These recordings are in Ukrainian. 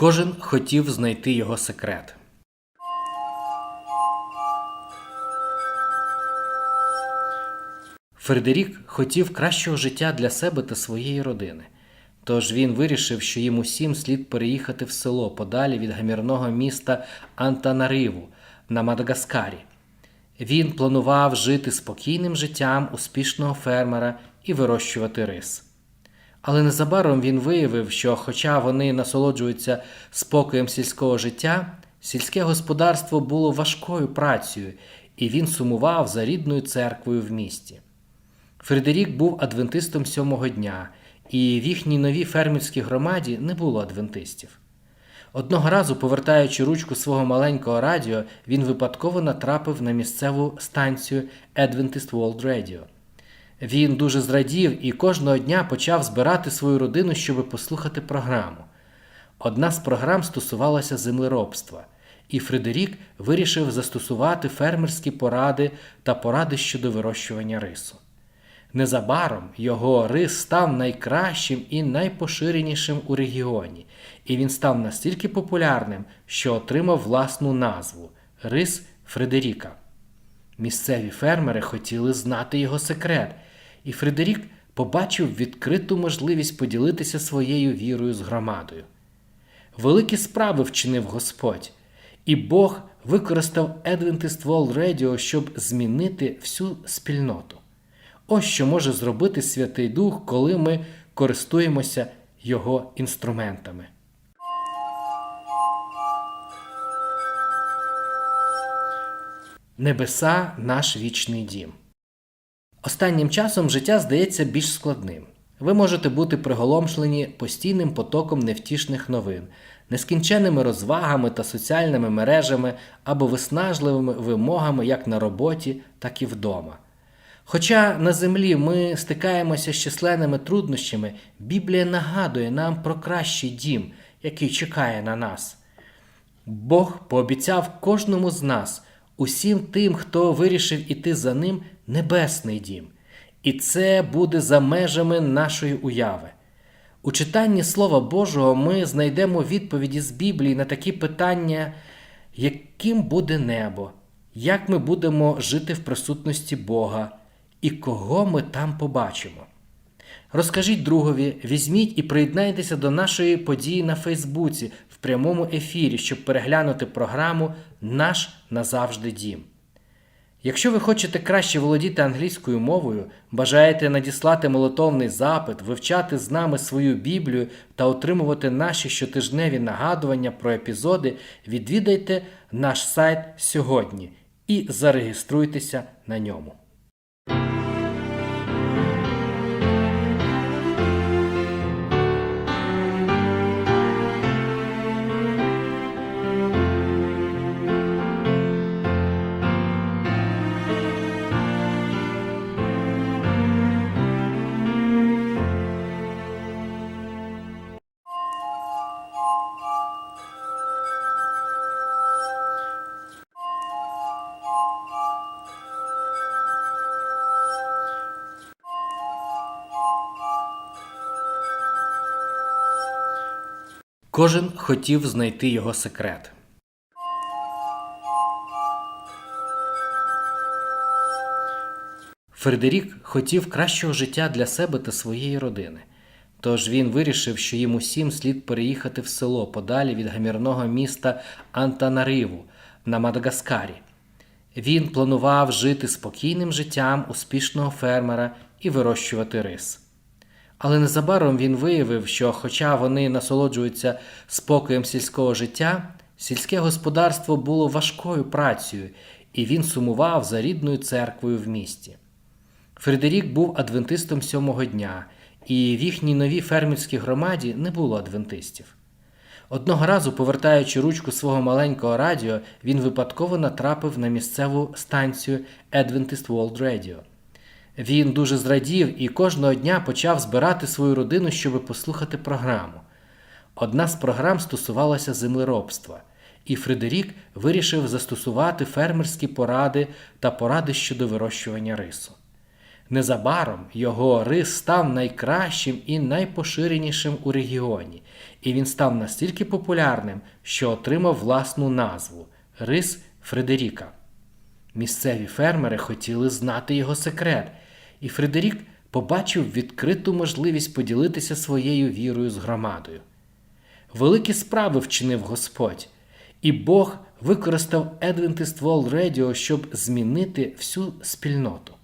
Кожен хотів знайти його секрет. Фредерік хотів кращого життя для себе та своєї родини. Тож він вирішив, що їм усім слід переїхати в село подалі від гамірного міста Антанариву на Мадагаскарі. Він планував жити спокійним життям успішного фермера і вирощувати рис. Але незабаром він виявив, що, хоча вони насолоджуються спокоєм сільського життя, сільське господарство було важкою працею, і він сумував за рідною церквою в місті. Фредерік був адвентистом сьомого дня, і в їхній новій фермерській громаді не було адвентистів. Одного разу, повертаючи ручку свого маленького радіо, він випадково натрапив на місцеву станцію Adventist World Radio. Він дуже зрадів і кожного дня почав збирати свою родину, щоб послухати програму. Одна з програм стосувалася землеробства, і Фредерік вирішив застосувати фермерські поради та поради щодо вирощування рису. Незабаром його рис став найкращим і найпоширенішим у регіоні, і він став настільки популярним, що отримав власну назву рис Фредеріка. Місцеві фермери хотіли знати його секрет, і Фредерік побачив відкриту можливість поділитися своєю вірою з громадою. Великі справи вчинив Господь, і Бог використав Adventist World Radio, щоб змінити всю спільноту. Ось що може зробити Святий Дух, коли ми користуємося Його інструментами. Небеса наш вічний дім. Останнім часом життя здається більш складним. Ви можете бути приголомшлені постійним потоком невтішних новин, нескінченними розвагами та соціальними мережами або виснажливими вимогами як на роботі, так і вдома. Хоча на землі ми стикаємося з численними труднощами, Біблія нагадує нам про кращий дім, який чекає на нас. Бог пообіцяв кожному з нас, усім тим, хто вирішив іти за ним, небесний дім. І це буде за межами нашої уяви. У читанні Слова Божого ми знайдемо відповіді з Біблії на такі питання, яким буде небо, як ми будемо жити в присутності Бога і кого ми там побачимо. Розкажіть другові, візьміть і приєднайтеся до нашої події на Фейсбуці в прямому ефірі, щоб переглянути програму Наш назавжди дім. Якщо ви хочете краще володіти англійською мовою, бажаєте надіслати молитовний запит, вивчати з нами свою Біблію та отримувати наші щотижневі нагадування про епізоди, відвідайте наш сайт сьогодні і зареєструйтеся на ньому. Кожен хотів знайти його секрет. Фредерік хотів кращого життя для себе та своєї родини. Тож він вирішив, що їм усім слід переїхати в село подалі від гамірного міста Антанариву на Мадагаскарі. Він планував жити спокійним життям успішного фермера і вирощувати рис. Але незабаром він виявив, що, хоча вони насолоджуються спокоєм сільського життя, сільське господарство було важкою працею, і він сумував за рідною церквою в місті. Фредерік був адвентистом сьомого дня, і в їхній новій фермерській громаді не було адвентистів. Одного разу, повертаючи ручку свого маленького радіо, він випадково натрапив на місцеву станцію Adventist World Radio. Він дуже зрадів і кожного дня почав збирати свою родину, щоб послухати програму. Одна з програм стосувалася землеробства, і Фредерік вирішив застосувати фермерські поради та поради щодо вирощування рису. Незабаром його рис став найкращим і найпоширенішим у регіоні, і він став настільки популярним, що отримав власну назву рис Фредеріка. Місцеві фермери хотіли знати його секрет, і Фредерік побачив відкриту можливість поділитися своєю вірою з громадою. Великі справи вчинив Господь, і Бог використав Adventist World Radio, щоб змінити всю спільноту.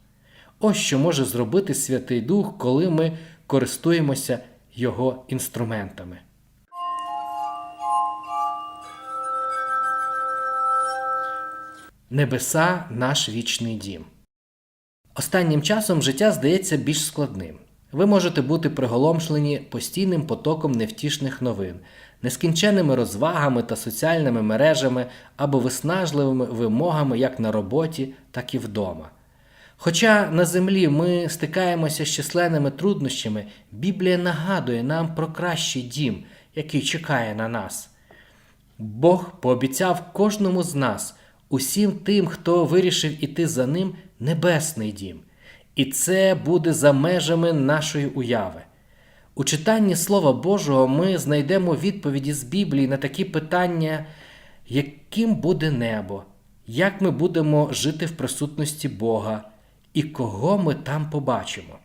Ось що може зробити Святий Дух, коли ми користуємося його інструментами. Небеса наш вічний дім. Останнім часом життя здається більш складним. Ви можете бути приголомшлені постійним потоком невтішних новин, нескінченними розвагами та соціальними мережами або виснажливими вимогами як на роботі, так і вдома. Хоча на землі ми стикаємося з численними труднощами, Біблія нагадує нам про кращий дім, який чекає на нас. Бог пообіцяв кожному з нас, усім тим, хто вирішив іти за ним, небесний дім. І це буде за межами нашої уяви. У читанні Слова Божого ми знайдемо відповіді з Біблії на такі питання, яким буде небо, як ми будемо жити в присутності Бога і кого ми там побачимо.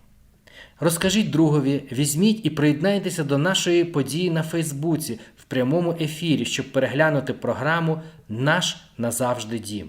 Розкажіть другові, візьміть і приєднайтеся до нашої події на Фейсбуці в прямому ефірі, щоб переглянути програму Наш назавжди дім.